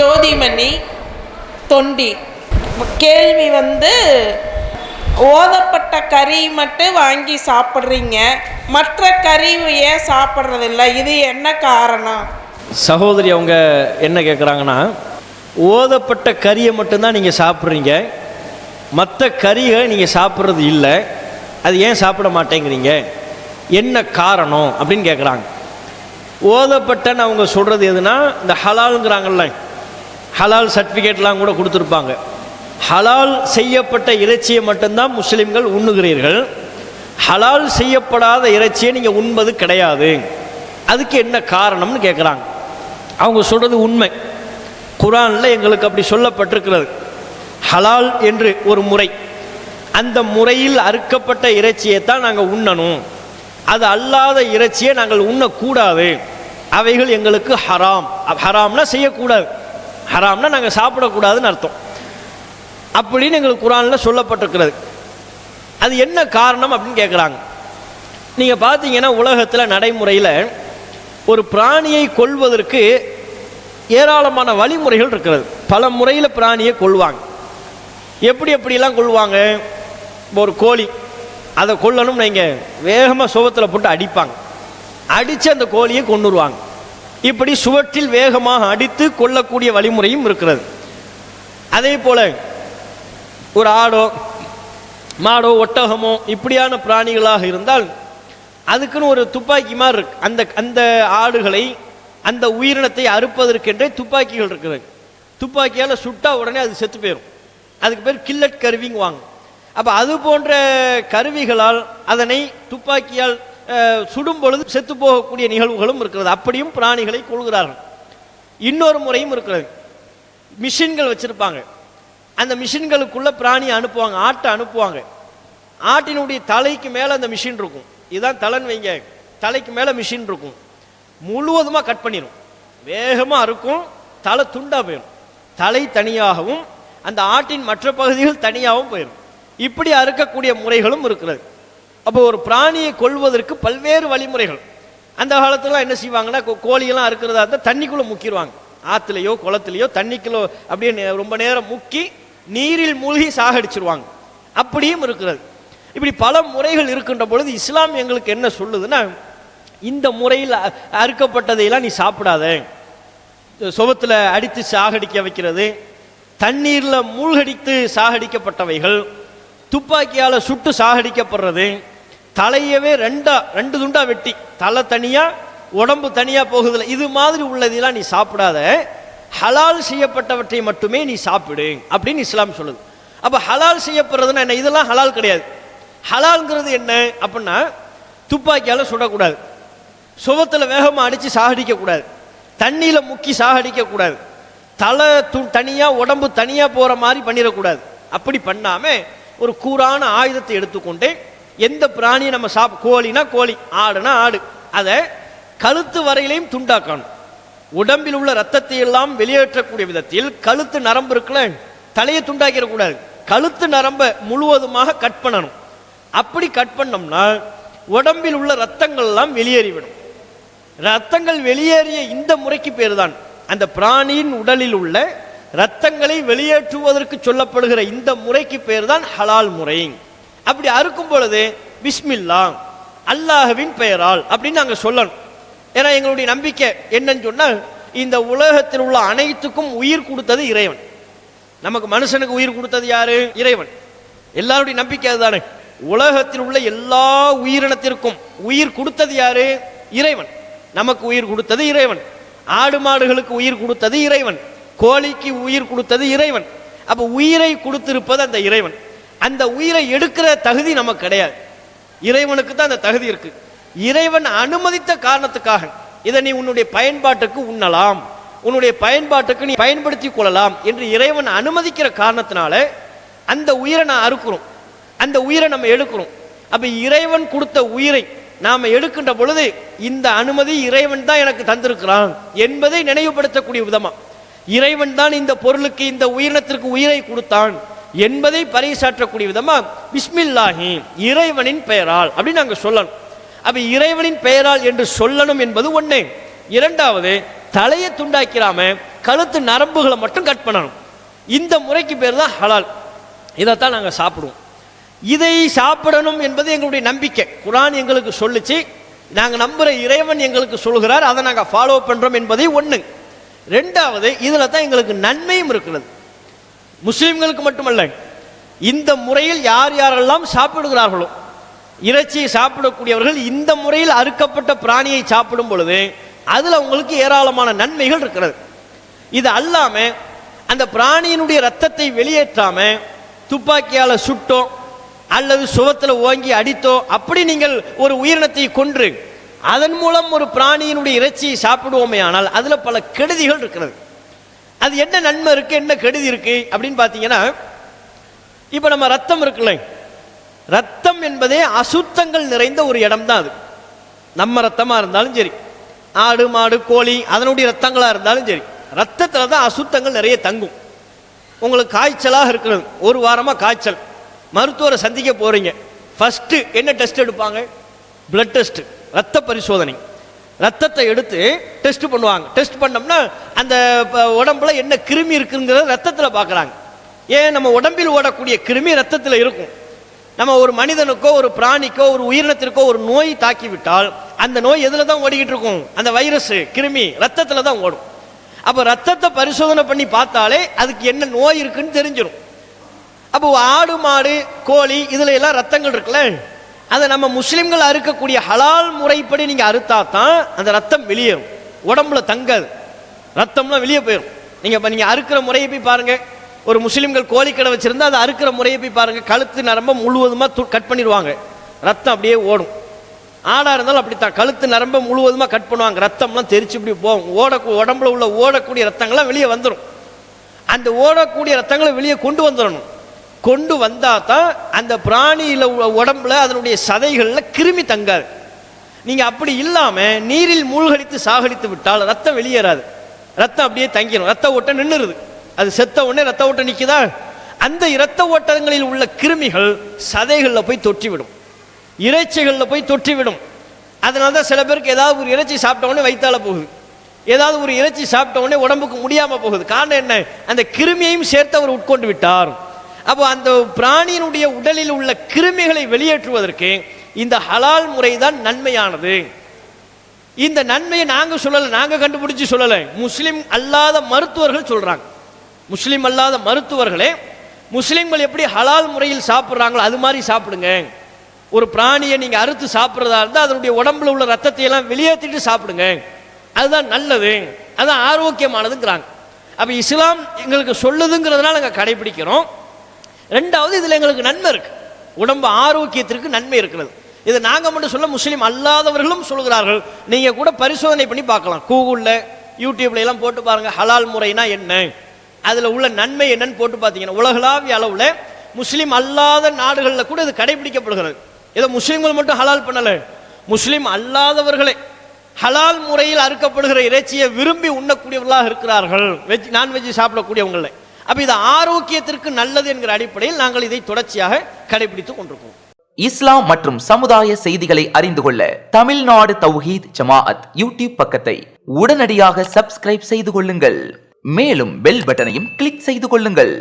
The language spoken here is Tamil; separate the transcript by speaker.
Speaker 1: ஜோதிமணி தொண்டி. கேள்வி வந்து ஓதப்பட்ட கறி மட்டும் வாங்கி சாப்பிட்றீங்க. மற்ற கறி ஏன் சாப்பிட்றதில்ல? இது என்ன காரணம்?
Speaker 2: சகோதரி அவங்க என்ன கேட்குறாங்கன்னா ஓதப்பட்ட கறியை மட்டும்தான் நீங்கள் சாப்பிட்றீங்க. மற்ற கறியை நீங்கள் சாப்பிட்றது இல்லை. அது ஏன் சாப்பிட மாட்டேங்கிறீங்க? என்ன காரணம்? அப்படின்னு கேட்குறாங்க ஓதப்பட்டன்னு அவங்க சொல்கிறது எதுனா இந்த ஹலாலுங்கிறாங்கல்ல ஹலால் சர்டிஃபிகேட்லாம் கூட கொடுத்துருப்பாங்க. ஹலால் செய்யப்பட்ட இறைச்சியை மட்டும்தான் முஸ்லீம்கள் உண்ணுகிறீர்கள். ஹலால் செய்யப்படாத இறைச்சியை நீங்கள் உண்பது கிடையாது. அதுக்கு என்ன காரணம்னு கேட்குறாங்க அவங்க சொல்கிறது உண்மை. குரானில் எங்களுக்கு அப்படி சொல்லப்பட்டிருக்கிறது. ஹலால் என்று ஒரு முறை. அந்த முறையில் அறுக்கப்பட்ட இறைச்சியை தான் நாங்கள் உண்ணணும். அது அல்லாத இறைச்சியை நாங்கள் உண்ணக்கூடாது. அவைகள் எங்களுக்கு ஹராம். அப் ஹராம்னா செய்யக்கூடாது. ஹராம்னா நாங்கள் சாப்பிடக்கூடாதுன்னு அர்த்தம். அப்படின்னு எங்களுக்கு குரானில் சொல்லப்பட்டிருக்கிறது. அது என்ன காரணம் அப்படின்னு கேட்குறாங்க நீங்கள் பார்த்தீங்கன்னா உலகத்தில் நடைமுறையில் ஒரு பிராணியை கொல்வதற்கு ஏராளமான வழிமுறைகள் இருக்கிறது. பல முறையில் பிராணியை கொள்வாங்க எப்படி எப்படிலாம் கொள்வாங்க இப்போ ஒரு கோழி அதை கொல்லணும்னு நீங்கள் வேகமாக சுவத்தில் போட்டு அடிப்பாங்க. அடித்து அந்த கோழியை கொண்டுருவாங்க இப்படி சுவற்றில் வேகமாக அடித்து கொல்லக்கூடிய வழிமுறையும் இருக்கிறது. அதே போல் ஒரு ஆடோ மாடோ ஒட்டகமோ இப்படியான பிராணிகளாக இருந்தால் அதுக்குன்னு ஒரு துப்பாக்கி மாதிரி இருக்கு. அந்த அந்த ஆடுகளை அந்த உயிரினத்தை அறுப்பதற்கென்றே துப்பாக்கிகள் இருக்கிறது. துப்பாக்கியால் சுட்டா உடனே அது செத்து போயிடும் அதுக்கு பேர் கில்லட் கருவிங்குவாங்க. அப்போ அது போன்ற கருவிகளால் அதனை துப்பாக்கியால் சுடும் பொழுது செத்து போகக்கூடிய நிகழ்வுகளும் இருக்கிறது. அப்படியும் பிராணிகளை கொள்கிறார்கள் இன்னொரு முறையும் இருக்கிறது. மிஷின்கள் வச்சுருப்பாங்க. அந்த மிஷின்களுக்குள்ள பிராணியை அனுப்புவாங்க. ஆட்டை அனுப்புவாங்க. ஆட்டினுடைய தலைக்கு மேலே அந்த மிஷின் இருக்கும். இதுதான் தலைன்னு வைங்க. தலைக்கு மேலே மிஷின் இருக்கும். முழுவதுமாக கட் பண்ணிடும் வேகமாக இருக்கும் தலை துண்டாக போயிடும் தலை தனியாகவும் அந்த ஆட்டின் மற்ற பகுதிகள் தனியாகவும் போயிடும் இப்படி அறுக்கக்கூடிய முறைகளும் இருக்கிறது. அப்போ ஒரு பிராணியை கொள்வதற்கு பல்வேறு வழிமுறைகள். அந்த காலத்துலாம் என்ன செய்வாங்கன்னா கோ- கோழியெல்லாம் அறுக்கிறதா இருந்தால் தண்ணிக்குள்ளே முக்கிடுவாங்க ஆற்றுலையோ குளத்துலையோ தண்ணிக்குள்ளோ அப்படியே ரொம்ப நேரம் முக்கி நீரில் மூழ்கி சாகடிச்சிருவாங்க. அப்படியும் இருக்கிறது. இப்படி பல முறைகள் இருக்கின்ற பொழுது இஸ்லாம் எங்களுக்கு என்ன சொல்லுதுன்னா இந்த முறையில் அ- அறுக்கப்பட்டதையெல்லாம் நீ சாப்பிடாத. சுவத்தில் அடித்து சாகடிக்க வைக்கிறது. தண்ணீரில் மூழ்கடித்து சாகடிக்கப்பட்டவைகள். துப்பாக்கியால் சுட்டு சாகடிக்கப்படுறது. தலையவே ரெண்டா ரெண்டு துண்டா வெட்டி. தலை தனியா உடம்பு தனியா போகுதுல. இது மாதிரி உள்ளதெல்லாம் நீ சாப்பிடாத. ஹலால் செய்யப்பட்டவற்றை மட்டுமே நீ சாப்பிடு அப்படின்னு இஸ்லாம் சொல்லுது. அப்போ ஹலால் செய்யப்படுறதுன்னா என்ன? இதெல்லாம் ஹலால் கிடையாது. ஹலால்ங்கிறது என்ன அப்படின்னா துப்பாக்கியால் சுடக்கூடாது. சுவத்தில் வேகமாக அடித்து சாகடிக்கக்கூடாது. தண்ணியில் முக்கி சாகடிக்கக்கூடாது. தலை து தனியாக உடம்பு தனியாக போகிற மாதிரி பண்ணிடக்கூடாது. அப்படி பண்ணாமல் ஒரு கூரான ஆயுதத்தை எடுத்துக்கொண்டு எந்த பிராணியை நம்ம சாப் கோழினா கோழி ஆடுனா ஆடு. அதை கழுத்து வரையிலையும் துண்டாக்கணும். உடம்பில் உள்ள ரத்தத்தை எல்லாம் வெளியேற்றக்கூடிய விதத்தில் கழுத்து நரம்பு இருக்குல்ல தலையை துண்டாக்கிடக்கூடாது. கழுத்து நரம்பை முழுவதுமாக கட் பண்ணணும். அப்படி கட் பண்ணோம்னா உடம்பில் உள்ள ரத்தங்கள் எல்லாம் வெளியேறிவிடும். ரத்தங்கள் வெளியேறிய இந்த முறைக்கு பேர் தான் அந்த பிராணியின் உடலில் உள்ள ரத்தங்களை வெளியேற்றுவதற்கு சொல்லப்படுகிற இந்த முறைக்கு பேர் தான் ஹலால் முறை. அப்படி அறுக்கும் பொழுது பிஸ்மில்லா அல்லாஹவின் பெயரால் அப்படின்னு நாங்கள் சொல்லணும். ஏன்னா எங்களுடைய நம்பிக்கை என்னன்னு சொன்னால் இந்த உலகத்தில் உள்ள அனைத்துக்கும் உயிர் கொடுத்தது இறைவன். நமக்கு மனுஷனுக்கு உயிர் கொடுத்தது யாரு? இறைவன். எல்லாருடைய நம்பிக்கை அதுதானே. உலகத்தில் உள்ள எல்லா உயிரினத்திற்கும் உயிர் கொடுத்தது யாரு? இறைவன். நமக்கு உயிர் கொடுத்தது இறைவன். ஆடு மாடுகளுக்கு உயிர் கொடுத்தது இறைவன். கோழிக்கு உயிர் கொடுத்தது இறைவன். அப்ப உயிரை கொடுத்திருப்பது அந்த இறைவன். அந்த உயிரை எடுக்கிற தகுதி நமக்கு கிடையாது. இறைவனுக்கு தான் அந்த தகுதி இருக்கு. இறைவன் அனுமதித்த காரணத்துக்காக இதை நீ உன்னுடைய பயன்பாட்டுக்கு உண்ணலாம். உன்னுடைய பயன்பாட்டுக்கு நீ பயன்படுத்திக் கொள்ளலாம் என்று இறைவன் அனுமதிக்கிற காரணத்தினால அந்த உயிரை நான் அறுக்கிறோம். அந்த உயிரை நம்ம எடுக்கிறோம். அப்ப இறைவன் கொடுத்த உயிரை நாம எடுக்கின்ற பொழுது இந்த அனுமதி இறைவன் தான் எனக்கு தந்திருக்கிறான் என்பதை நினைவுபடுத்தக்கூடிய விதமா. இறைவன் தான் இந்த பொருளுக்கு இந்த உயிரினத்திற்கு உயிரை கொடுத்தான். என்பதை பறைசாற்றக்கூடிய விதமாக பிஸ்மில்லாஹி இறைவனின் பெயரால் அப்படின்னு நாங்கள் சொல்லணும். அப்போ இறைவனின் பெயரால் என்று சொல்லணும் என்பது ஒன்று இரண்டாவது தலையை துண்டாக்கிறாம கழுத்து நரம்புகளை மட்டும் கட் பண்ணணும். இந்த முறைக்கு பேர் தான் ஹலால். இதைத்தான் நாங்கள் சாப்பிடுவோம். இதை சாப்பிடணும் என்பது எங்களுடைய நம்பிக்கை. குரான் எங்களுக்கு சொல்லுச்சு. நாங்கள் நம்புகிற இறைவன் எங்களுக்கு சொல்கிறார். அதை நாங்கள் ஃபாலோ பண்ணுறோம் என்பதை ஒன்று ரெண்டாவது இதில் தான் எங்களுக்கு நன்மையும் இருக்கிறது. முஸ்லீம்களுக்கு மட்டுமல்ல இந்த முறையில் யார் யாரெல்லாம் சாப்பிடுகிறார்களோ இறைச்சியை சாப்பிடக்கூடியவர்கள் இந்த முறையில் அறுக்கப்பட்ட பிராணியை சாப்பிடும் பொழுது அதில் உங்களுக்கு ஏராளமான நன்மைகள் இருக்கிறது. இது அல்லாமல் அந்த பிராணியினுடைய ரத்தத்தை வெளியேற்றாமல் துப்பாக்கியால் சுட்டோ அல்லது சுவத்தில் ஓங்கி அடித்தோ அப்படி நீங்கள் ஒரு உயிரினத்தை கொன்று அதன் மூலம் ஒரு பிராணியினுடைய இறைச்சியை சாப்பிடுவோமே ஆனால் அதில் பல கெடுதிகள் இருக்கிறது. அது என்ன நன்மை இருக்கு என்ன கெடுதி இருக்கு அப்படின்னு பார்த்தீங்கன்னா இப்போ நம்ம ரத்தம் இருக்குல்ல. ரத்தம் என்பதே அசுத்தங்கள் நிறைந்த ஒரு இடம் தான் அது. நம்ம ரத்தமாக இருந்தாலும் சரி ஆடு மாடு கோழி அதனுடைய ரத்தங்களாக இருந்தாலும் சரி ரத்தத்தில் தான் அசுத்தங்கள் நிறைய தங்கும். உங்களுக்கு காய்ச்சலாக இருக்கிறது. ஒரு வாரமாக காய்ச்சல். மருத்துவரை சந்திக்க போகிறீங்க ஃபஸ்ட்டு என்ன டெஸ்ட் எடுப்பாங்க? பிளட் டெஸ்ட்டு ரத்த பரிசோதனை. ரத்தத்தை எடுத்து டெஸ்ட் பண்ணுவாங்க. டெஸ்ட் பண்ணோம்னா அந்த உடம்புல என்ன கிருமி இருக்குங்கிறத ரத்தத்தில் பார்க்குறாங்க. ஏன்? நம்ம உடம்பில் ஓடக்கூடிய கிருமி ரத்தத்தில் இருக்கும். நம்ம ஒரு மனிதனுக்கோ ஒரு பிராணிக்கோ ஒரு உயிரினத்திற்கோ ஒரு நோய் தாக்கி விட்டால் அந்த நோய் எதில் தான் ஓடிக்கிட்டு இருக்கும்? அந்த வைரஸ் கிருமி ரத்தத்தில் தான் ஓடும். அப்போ ரத்தத்தை பரிசோதனை பண்ணி பார்த்தாலே அதுக்கு என்ன நோய் இருக்குன்னு தெரிஞ்சிடும் அப்போ ஆடு மாடு கோழி இதில் எல்லாம் ரத்தங்கள் இருக்குல்ல? அதை நம்ம முஸ்லிம்கள் அறுக்கக்கூடிய ஹலால் முறைப்படி நீங்கள் அறுத்தா தான் அந்த ரத்தம் வெளியேறும். உடம்புல தங்காது. ரத்தம்லாம் வெளியே போயிடும் நீங்கள் இப்போ நீங்கள் அறுக்கிற முறையை போய் பாருங்கள் ஒரு முஸ்லீம்கள் கோழிக்கடை வச்சுருந்தா அதை அறுக்கிற முறையை போய் பாருங்கள் கழுத்து நரம்ப முழுவதுமாக கட் பண்ணிடுவாங்க. ரத்தம் அப்படியே ஓடும். ஆடாக இருந்தாலும் அப்படித்தான். கழுத்து நரம்ப முழுவதுமாக கட் பண்ணுவாங்க. ரத்தம்லாம் தெரிச்சு இப்படி போகும். ஓட உடம்புல உள்ள ஓடக்கூடிய ரத்தங்கள்லாம் வெளியே வந்துடும் அந்த ஓடக்கூடிய ரத்தங்களை வெளியே கொண்டு வந்துடணும் கொண்டு வந்தால் தான் அந்த பிராணியில் உடம்புல அதனுடைய சதைகளில் கிருமி தங்காது. நீங்கள் அப்படி இல்லாமல் நீரில் மூழ்கடித்து சாகடித்து விட்டால் ரத்தம் வெளியேறாது. ரத்தம் அப்படியே தங்கிடும் ரத்த ஓட்டம் நின்றுருது அது செத்த உடனே ரத்த ஓட்டம் நிற்குதா அந்த இரத்த ஓட்டங்களில் உள்ள கிருமிகள் சதைகளில் போய் தொற்றிவிடும். இறைச்சிகளில் போய் தொற்றிவிடும். அதனால தான் சில பேருக்கு ஏதாவது ஒரு இறைச்சி சாப்பிட்ட உடனே வயித்தால போகுது. ஏதாவது ஒரு இறைச்சி சாப்பிட்ட உடனே உடம்புக்கு முடியாமல் போகுது. காரணம் என்ன? அந்த கிருமியையும் சேர்த்து அவர் உட்கொண்டு விட்டார். அப்போ அந்த பிராணியினுடைய உடலில் உள்ள கிருமிகளை வெளியேற்றுவதற்கு இந்த ஹலால் முறை தான் நன்மையானது. இந்த நன்மையை நாங்க சொல்லல நாங்க கண்டுபிடிச்சு சொல்லல. முஸ்லிம் அல்லாத மருத்துவர்கள் சொல்றாங்க. முஸ்லிம் அல்லாத மருத்துவர்களே முஸ்லிம்கள் எப்படி ஹலால் முறையில் சாப்பிட்றாங்களோ அது மாதிரி சாப்பிடுங்க. ஒரு பிராணியை நீங்க அறுத்து சாப்பிட்றதா இருந்தால் அதனுடைய உடம்புல உள்ள ரத்தத்தை எல்லாம் வெளியேற்றிட்டு சாப்பிடுங்க. அதுதான் நல்லது. அதுதான் ஆரோக்கியமானதுங்கிறாங்க. அப்ப இஸ்லாம் எங்களுக்கு சொல்லுதுங்கிறதுனால நாங்கள் கடைபிடிக்கிறோம். ரெண்டாவது இதில் எங்களுக்கு நன்மை இருக்கு. உடம்பு ஆரோக்கியத்திற்கு நன்மை இருக்கிறது. இது நாங்கள் மட்டும் சொல்ல முஸ்லீம் அல்லாதவர்களும் சொல்கிறார்கள். நீங்கள் கூட பரிசோதனை பண்ணி பார்க்கலாம். கூகுளில் யூடியூப்ல எல்லாம் போட்டு பாருங்க ஹலால் முறைனா என்ன? அதில் உள்ள நன்மை என்னன்னு போட்டு பார்த்தீங்கன்னா உலகளாவிய அளவில் முஸ்லீம் அல்லாத நாடுகளில் கூட இது கடைபிடிக்கப்படுகிறது. ஏதோ முஸ்லீம்கள் மட்டும் ஹலால் பண்ணலை. முஸ்லீம் அல்லாதவர்களே ஹலால் முறையில் அறுக்கப்படுகிற இறைச்சியை விரும்பி உண்ணக்கூடியவர்களாக இருக்கிறார்கள். வெஜ் நான்வெஜ் சாப்பிடக்கூடியவங்களே. அப்போ இது ஆரோக்கியத்திற்கு நல்லது என்கிற அடிப்படையில் நாங்கள் இதை தொடர்ச்சியாக கடைபிடித்துக் கொண்டிருக்கோம்.
Speaker 3: இஸ்லாம் மற்றும் சமுதாய செய்திகளை அறிந்து கொள்ள தமிழ்நாடு தௌஹீத் ஜமாஅத் யூடியூப் பக்கத்தை உடனடியாக சப்ஸ்கிரைப் செய்து கொள்ளுங்கள். மேலும் பெல் பட்டனையும் கிளிக் செய்து கொள்ளுங்கள்.